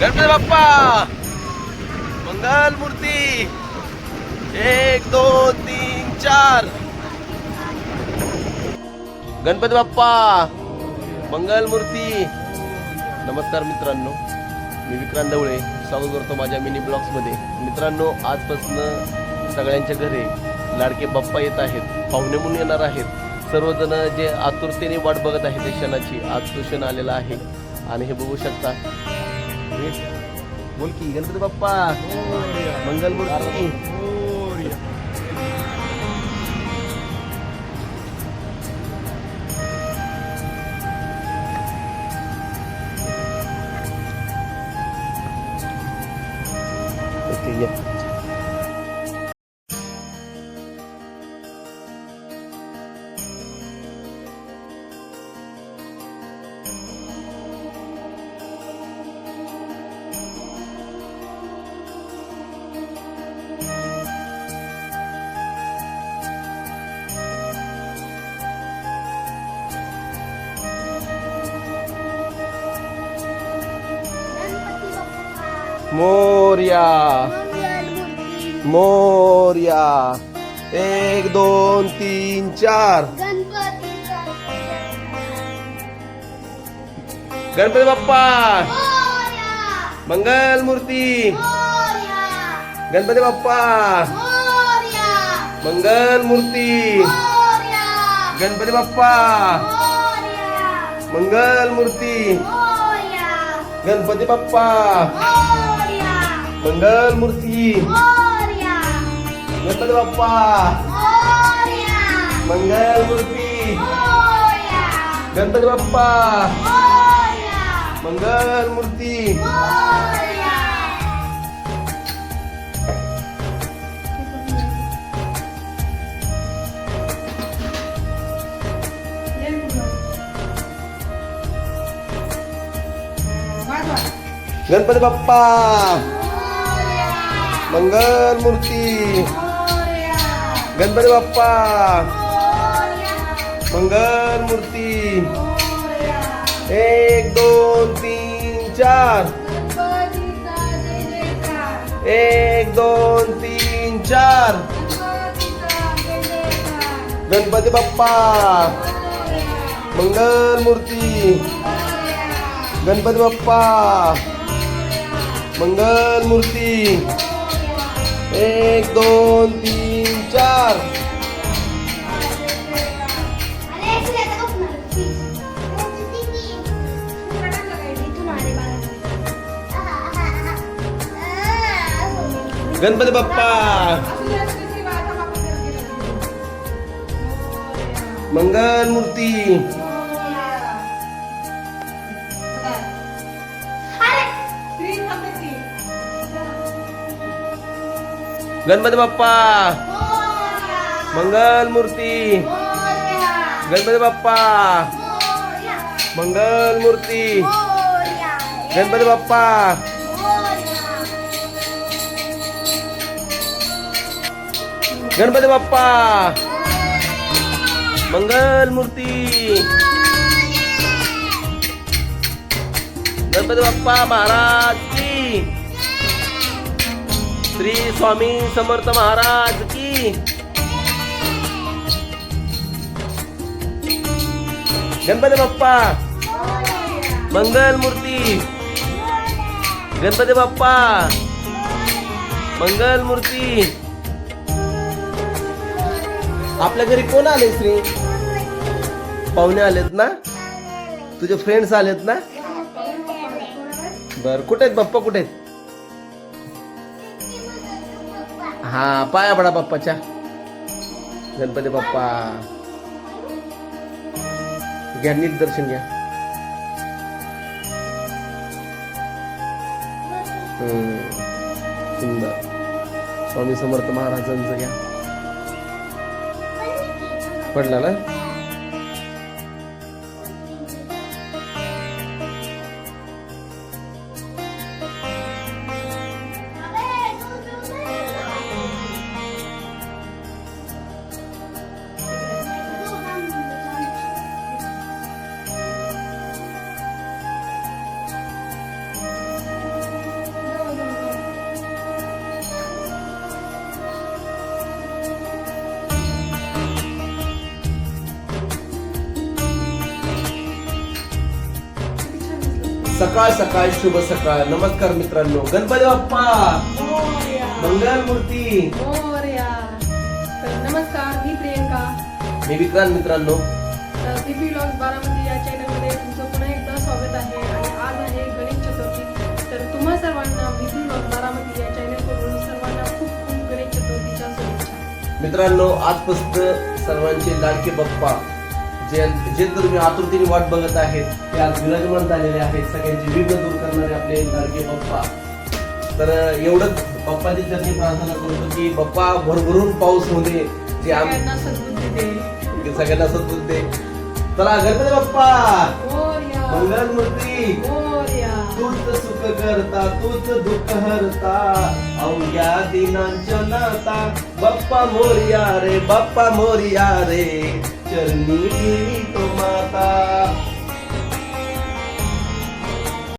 गणपती बाप्पा! मंगल मूर्ती! एक दोन तीन चार! गणपती बाप्पा! मंगल मूर्ती! नमस्कार मित्रांनो मी विक्रांत ढवळे स्वागत करतो माझ्या मिनी ब्लॉग्समध्ये. मित्रांनो आजपासून सगळ्यांच्या घरी लाडके बाप्पा येत आहेत. पाहुणे म्हणून येणार आहेत. सर्वजण जे आतुरतेने वाट बघत आहेत त्या क्षणाची आज तो क्षण आलेला आहे. आणि हे बघू शकता बोल की गणपती बाप्पा मंगल मूर्ती ओके मोर्या मंगल मूर्ती मोर्या एक दोन तीन चार गणपतीचा गणपती बाप्पा मोरया मंगल मूर्ती मोरया गणपती बाप्पा मोरया मंगल मूर्ती मोरया गणपती बाप्पा मोरया मंगल मूर्ती मोरया गणपती बाप्पा मोरया मंगल मूर्ती मोरया गणपती बाप्पा मोरया मंगल मूर्ती मोरया गणपती बाप्पा मोरया मंगल मूर्ती मोरया गणपती बाप्पा मंगल मूर्ती. गणपती बाप्पा. मंगल मूर्ती. एक दोन तीन चार. एक दोन तीन चार. गणपती बाप्पा. मंगल मूर्ती. गणपती बाप्पा. मंगल मूर्ती. एक दोन तीन चार. गणपती बाप्पा. मंगल मूर्ती गणपती बाप्पा मंगल मूर्ती गणपती बाप्पा मंगल मूर्ती गणपती बाप्पा गणपती बाप्पा मंगल मूर्ती गणपती बाप्पा महाराज की श्री स्वामी समर्थ महाराज की. गणपती बाप्पा. मंगल मूर्ती गणपती बाप्पा. मंगल मूर्ती आपल्या घरी कोण आले श्री? पाहुणे आलेत ना? तुझे फ्रेंड्स आलेत ना? बर कुठे आहेत बाप्पा? कुठे आहेत? हा पाया पडा बाप्पाच्या गणपती बाप्पा घ्या नीट दर्शन घ्या. सुंदर. स्वामी समर्थ महाराजांचं घ्या. पडला ना? सकाळ सकाळ शुभ सकाळ. नमस्कार मित्रांनो. गणपती बाप्पा! मोरया. मंगल मूर्ती मोरया. तर नमस्कार मी प्रियंका. मी विक्रांत मित्रांनो. तर दिपी ब्लॉग्स बारामती या चॅनलमध्ये तुमचं पुन्हा एकदा स्वागत आहे. आणि आज आहे गणेश चतुर्थी. तर तुम्हा सर्वांना दिपी ब्लॉग्स बारामती या चॅनलकडून सर्वांना खूप खूप गणेश चतुर्थीच्या शुभेच्छा. मित्रांनो आजपासून सर्वांचे लाडके बाप्पा. जे जे तुम्ही आतुरतेने वाट बघत आहेत ते आज विराजमान झालेले आहेत सगळ्यांची विघ्न दूर करणारे आपले लाडके बाप्पा तर एवढंच बाप्पाची चरणी प्रार्थना करतो की बाप्पा भरभरून पाऊस दे. जे आम सगळ्यांना सद्बुद्धी दे. चला गणपती बाप्पा! मंगल मूर्ती तूच सुख करता तूच दुःख हरता. अवघ्या दिनांच्या नाता बाप्पा मोरया रे बाप्पा मोरया रे. चरनी की तो माता